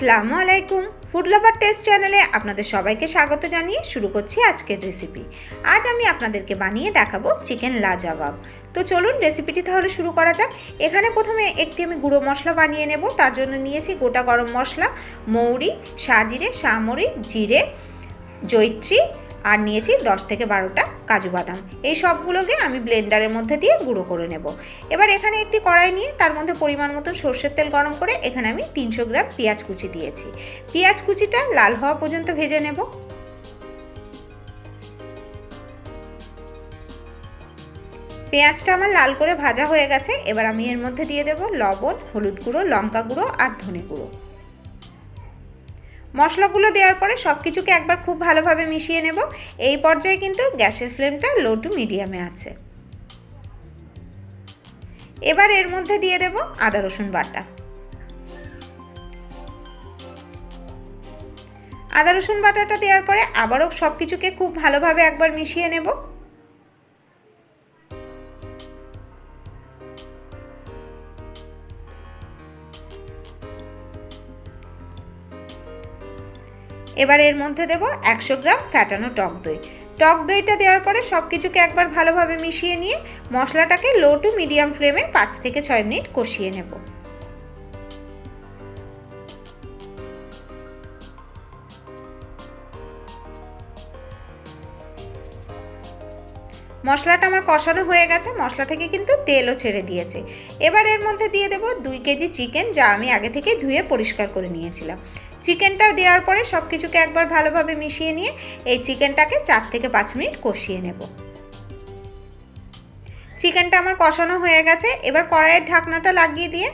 আসসালামু আলাইকুম। Food lover test চ্যানেলে আপনাদের সবাইকে স্বাগত জানিয়ে শুরু করছি আজকের রেসিপি আজ আমি আপনাদেরকে বানিয়ে দেখাবো চিকেন লাজাবাব তো চলুন রেসিপিটি তাহলে শুরু করা যাক। এখানে প্রথমে একটি আমি গুঁড়ো মশলা বানিয়ে নেব। তার জন্য নিয়েছি গোটা গরম মশলা, মৌরি, সাজিরে, সামরি, জিরে জৈত্রী আর নিয়েছি দশ থেকে বারোটা কাজু বাদাম। এই সবগুলোকে আমি ব্লেন্ডারের মধ্যে দিয়ে গুঁড়ো করে নেব। এবার এখানে একটি কড়াই নিয়ে তার মধ্যে পরিমাণ মতন সর্ষের তেল গরম করে এখানে আমি তিনশো গ্রাম পেঁয়াজ কুচি দিয়েছি। পেঁয়াজ কুচিটা লাল হওয়া পর্যন্ত ভেজে নেব। পেঁয়াজটা আমার লাল করে ভাজা হয়ে গেছে। এবার আমি এর মধ্যে দিয়ে দেব লবণ, হলুদ গুঁড়ো, লঙ্কা গুঁড়ো আর ধনে গুঁড়ো। মশলাগুলো দেওয়ার পরে সব কিছুকে একবার খুব ভালোভাবে মিশিয়ে নেব। এই পর্যায়ে কিন্তু গ্যাসের ফ্লেমটা লো টু মিডিয়ামে আছে। এবার এর মধ্যে দিয়ে দেব আদা রসুন বাটা। আদা রসুন বাটাটা দেওয়ার পরে আবারও সব কিছুকে খুব ভালোভাবে একবার মিশিয়ে নেব। এবার এর মধ্যে দেব একশো গ্রাম ফ্যাটানো টক দই। টক দইটা দেওয়ার পরে সব কিছুকে একবার ভালোভাবে মিশিয়ে নিয়ে মশলাটাকে লো টু মিডিয়াম ফ্লেমে পাঁচ থেকে ছয় মিনিট কষিয়ে নেব। মশলাটা আমার কষানো হয়ে গেছে, মশলা থেকে কিন্তু তেলও ছেড়ে দিয়েছে। এবার এর মধ্যে দিয়ে দেব দুই কেজি চিকেন, যা আমি আগে থেকে ধুয়ে পরিষ্কার করে নিয়েছিলাম। চিকেনটা দেওয়ার পরে সব কিছুকে একবার ভালোভাবে মিশিয়ে নিয়ে এই চিকেনটাকে চার থেকে পাঁচ মিনিট কষিয়ে নেব। চিকেনটা আমার কষানো হয়ে গেছে। এবার কড়াইয়ের ঢাকনাটা লাগিয়ে দিয়ে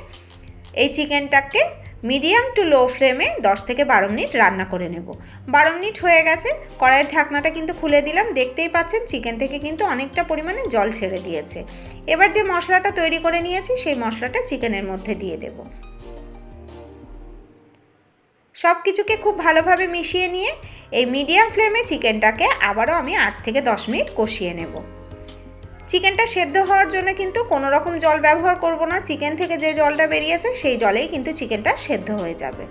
এই চিকেনটাকে মিডিয়াম টু লো ফ্লেমে দশ থেকে বারো মিনিট রান্না করে নেব। বারো মিনিট হয়ে গেছে। কড়াইয়ের ঢাকনাটা কিন্তু খুলে দিলাম। দেখতেই পাচ্ছেন চিকেন থেকে কিন্তু অনেকটা পরিমাণে জল ছেড়ে দিয়েছে। এবার যে মশলাটা তৈরি করে নিয়েছি, সেই মশলাটা চিকেনের মধ্যে দিয়ে দেবো। সব কিছুকে খুব ভালোভাবে মিশিয়ে নিয়ে এই মিডিয়াম ফ্লেমে চিকেনটাকে আবারও আমি আট থেকে দশ মিনিট কষিয়ে নেব। চিকেনটা সেদ্ধ হওয়ার জন্য কিন্তু কোনো রকম জল ব্যবহার করব না। চিকেন থেকে যে জলটা বেরিয়েছে সেই জলেই কিন্তু চিকেনটা সেদ্ধ হয়ে যাবে।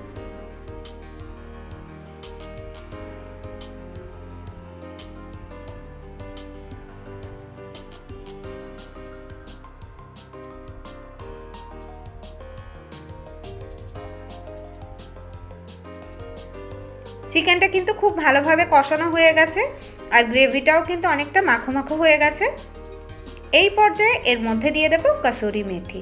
চিকেনটা কিন্তু খুব ভালোভাবে কষানো হয়ে গেছে, আর গ্রেভিটাও কিন্তু অনেকটা মাখো মাখো হয়ে গেছে। এই পর্যায়ে এর মধ্যে দিয়ে দেবো কাসুরি মেথি।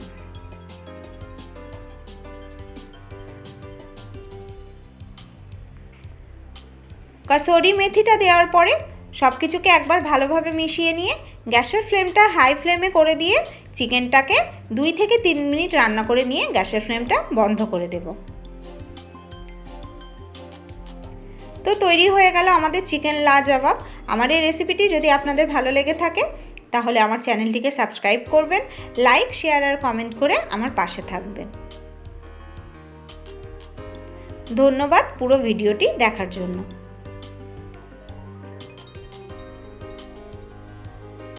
কাসুরি মেথিটা দেওয়ার পরে সব কিছুকে একবার ভালোভাবে মিশিয়ে নিয়ে গ্যাসের ফ্লেমটা হাই ফ্লেমে করে দিয়ে চিকেনটাকে দুই থেকে তিন মিনিট রান্না করে নিয়ে গ্যাসের ফ্লেমটা বন্ধ করে দেবো। তো তৈরি হয়ে গেল আমাদের চিকেন লাজবাব। আমার এই রেসিপিটি যদি আপনাদের ভালো লেগে থাকে, তাহলে আমার চ্যানেলটিকে সাবস্ক্রাইব করবেন লাইক শেয়ার আর কমেন্ট করে আমার পাশে থাকবেন। ধন্যবাদ পুরো ভিডিওটি দেখার জন্য।